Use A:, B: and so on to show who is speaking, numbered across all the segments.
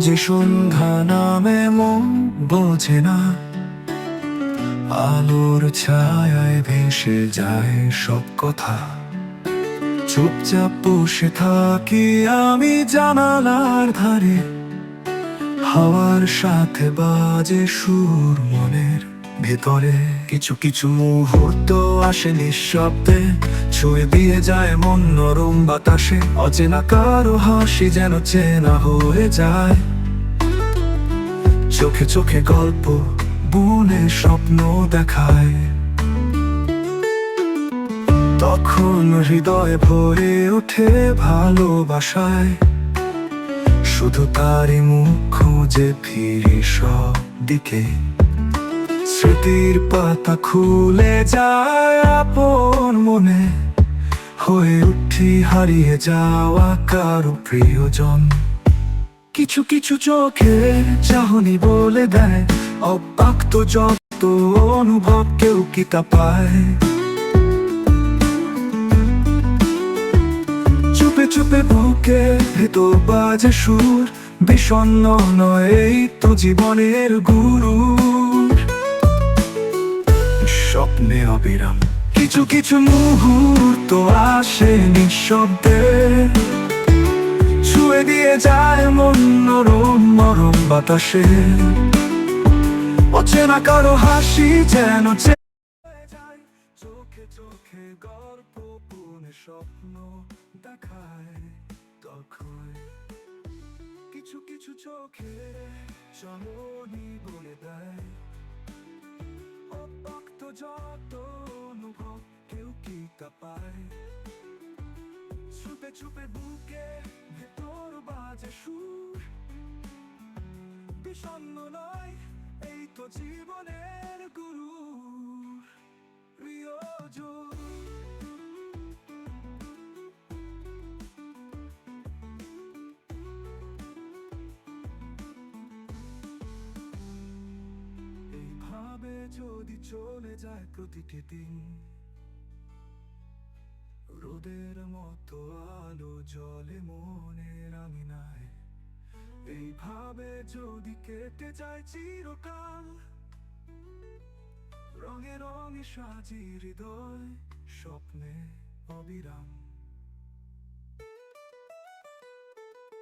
A: যে সন্ধ্যা নামে মন বোঝে না। আলোর ছায়ায় ভেসে যায় সব কথা। চুপচাপ বসে থাকি আমি জানালার ধারে। হাওয়ার সাথে বাজে সুর মনের। ভেতরে কিছু কিছু মুহূর্ত আসে নিঃশব্দে। ছুঁয়ে দিয়ে যায় মন নরম বাতাসে। অচেনা কারও হাসি যেন চেনা হয়ে যায়। চোখে চোখে গল্প, বুনে স্বপ্ন দেখায়। তখন হৃদয়ে ভরে ওঠে ভালোবাসায়। শুধু তারই মুখ খুঁজে ফিরি সব দিকে স্মৃতির পাতা খুলে যায় আপন মনে। হয়ে উঠি হারিয়ে যাওয়া কারও প্রিয়জন। কিছু কিছু চোখে চাহনি বলে দেয়, অব্যক্ত যত অনুভব কেউ কি তা পায়। চুপে চুপে বুকে ভেতর বাজে সুর, বিষণ্ণ নয় তো জীবনের গুরু। স্বপ্নে অবিরাম। কিছু কিছু মুহূর্ত আসে নিঃশব্দে। ছুঁয়ে দিয়ে যায় মন নরম মরম বাতাসে। অচেনা কারও হাসি যেন চোখে চোখে গল্প পুনে স্বপ্ন দেখায় তখন। কিছু কিছু চোখে চমনি বলে দেয়। অব্যক্ত যত অনুভব কেউ কি কাপায়? ছুপে ছুপে বুকে ভেতর বাজে সুর। বিষণ্ণ নয়, এই তো জীবনের এইভাবে যদি চলে যায় প্রতিটি দিন, রোদের মতো আলো জলে মনের আমিনায় এইভাবে যদি কেটে যায় চিরকাল, রঙে রঙে সাজি হৃদয়, স্বপ্নে অবিরাম।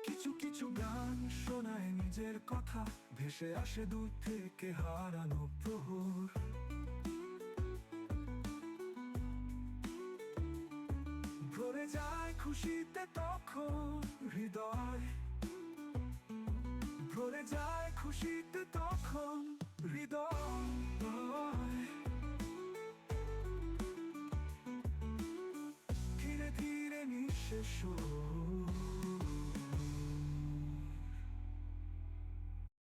A: কিছু কিছু গান শোনায় নিজের কথা ভেসে আসে দূর থেকে হারানো প্রহর। ভরে যায় খুশিতে তখন হৃদয়। ভরে যায় খুশিতে তখন হৃদয়। ধীরে ধীরে নিঃশেষ